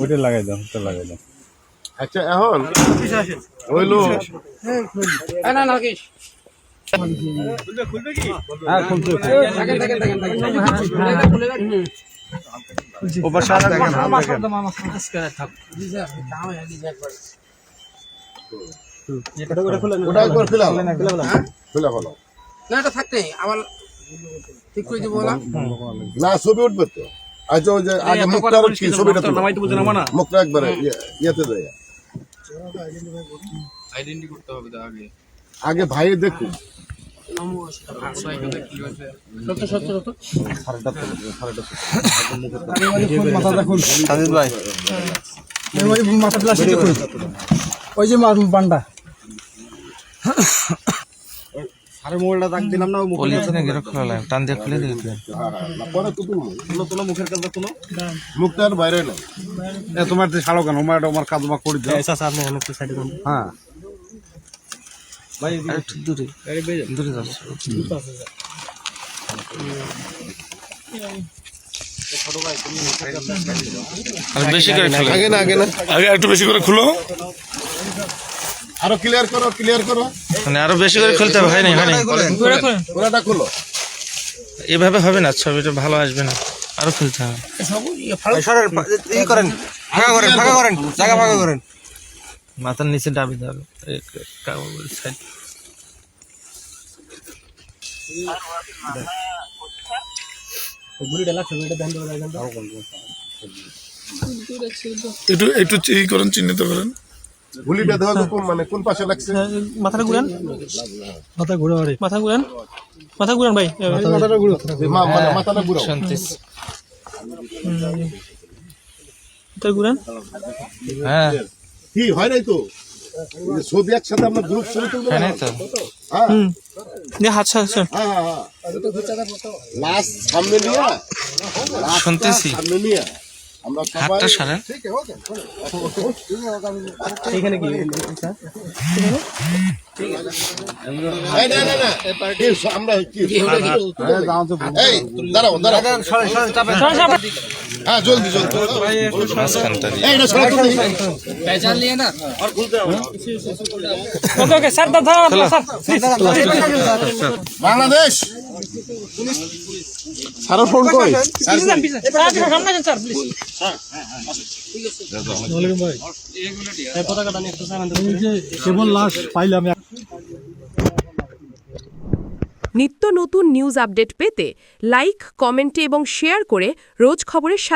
ওইটা লাগাই দাও ওটা লাগাই দাও। আচ্ছা এখন? হইল না নাকি হ্যাঁ খুলছে দেখেন দেখেন দেখেন দেখেন খুলে গেছে হুম ওপার সারা দেখেন। হাত দেখেন। ওটা একবার ফেলাও। ফেলা ফেলাও না এটা থাকতে আবার ঠিক করে দিব না না ছবি উঠবে তো। আচ্ছা ওই যে আগে মুখটা কি ছবিটা তুলো। নামাইতে বলছে না না মুখটা একবারে ইয়ে- ইয়েতে দেয়। আগে। ভাই দেখুন। ওই যে বান্ডা আরে মোবাইলটা দাগ দিলাম না গেরো খোলা লাগে টান দিয়ে খুলে দিয়ে দিলেন পরে তো তুলো তুলো মুখের কাছে তুলো মুখটা আর বাইরে নাই এ তোমার যে ছাড়ো কেন আমার আমার কাজ মা করে দাও হ্যাঁ। ভাই একটু দূরে। দূরে যাচ্ছে বেশি করে খেলে। আগে না আগে না। আগে একটু বেশি করে খুলো। আরও ক্লিয়ার করো ক্লিয়ার করো। মানে আরও বেশি করে খুলতে হবে। হয় হয় পুরাটা খুলো। এভাবে হবে না ছবিটা ভালো আসবে না। আরও খুলতে হবে। ই করেন ফাঁকা করেন ফাঁকা করেন জায়গা ফাঁকা করেন। মাথার নিচে ডাবি দেবে সাইড একটু একটু ই করেন চিহ্নিত করেন। গুলিটা দেওয়া তো কোন মানে কোন পাশে লাগছে? মাথাটা ঘুরান। মাথা ঘুরে বাড়ি মাথা ঘুরান। মাথা ঘুরান ভাই। মাথাটা ঘুরে মানে মাথাটা ঘুরাও। শান্তিস। মাথা ঘুরান। হ্যাঁ। কি হয় নাই তো? ছবি একসাথে আমরা গ্রুপ ছবি তুলবো হয় তো হ্যাঁ। হ্যাঁ। হ্যাঁ লাস্ট সামনে নিয়ে শুনতেছি। সামনে নিয়ে। আমরা সবাই হাতটা সারেন এই না না না কি, আমরা কি দাঁড়াও দাঁড়াও হ্যাঁ জলদি জলদি স্যার ফোন সামনে কেবল লাশ পাইলাম নিত্য নতুন নিউজ আপডেট পেতে লাইক কমেন্টে এবং শেয়ার করে রোজ খবরের সাথে